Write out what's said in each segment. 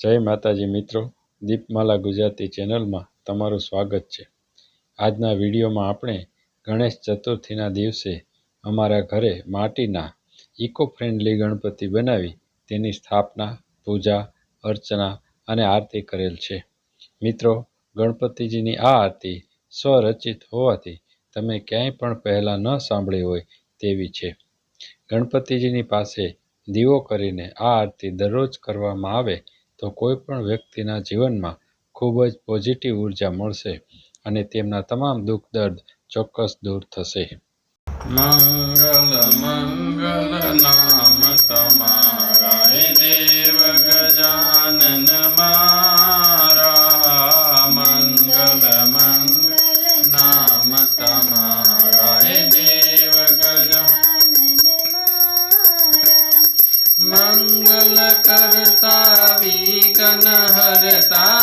જય માતાજી મિત્રો, દીપમાલા ગુજરાતી ચેનલમાં તમારું સ્વાગત છે. આજના વિડીયોમાં આપણે ગણેશ ચતુર્થીના દિવસે અમારા ઘરે માટીના ઇકો ફ્રેન્ડલી ગણપતિ બનાવી તેની સ્થાપના, પૂજા, અર્ચના અને આરતી કરેલ છે. મિત્રો, ગણપતિજીની આ આરતી સ્વરચિત હોવાથી તમે ક્યાંય પણ પહેલાં ન સાંભળી હોય તેવી છે. ગણપતિજીની પાસે દીવો કરીને આ આરતી દરરોજ કરવામાં આવે તો કોઈ પણ વ્યક્તિના જીવનમાં ખૂબ જ પોઝિટિવ ઊર્જા મળશે અને તેમના તમામ દુઃખ, દર્દ ચોક્કસ દૂર થશે. મંગલ મંગલ નામ તમારા. Padre está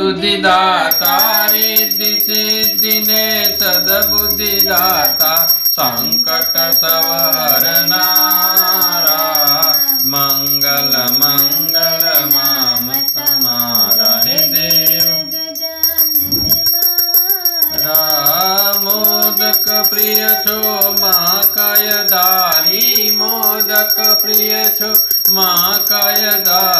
బుద్ధిదాత రిద్ధి సిద్ధినే సదబుద్ధిదాత సంకట సవరణారా మంగళ మంగళ మామత మారా దేవ मोदक प्रिय छो महाकायदारी मोदक प्रिय छो महाकायदारी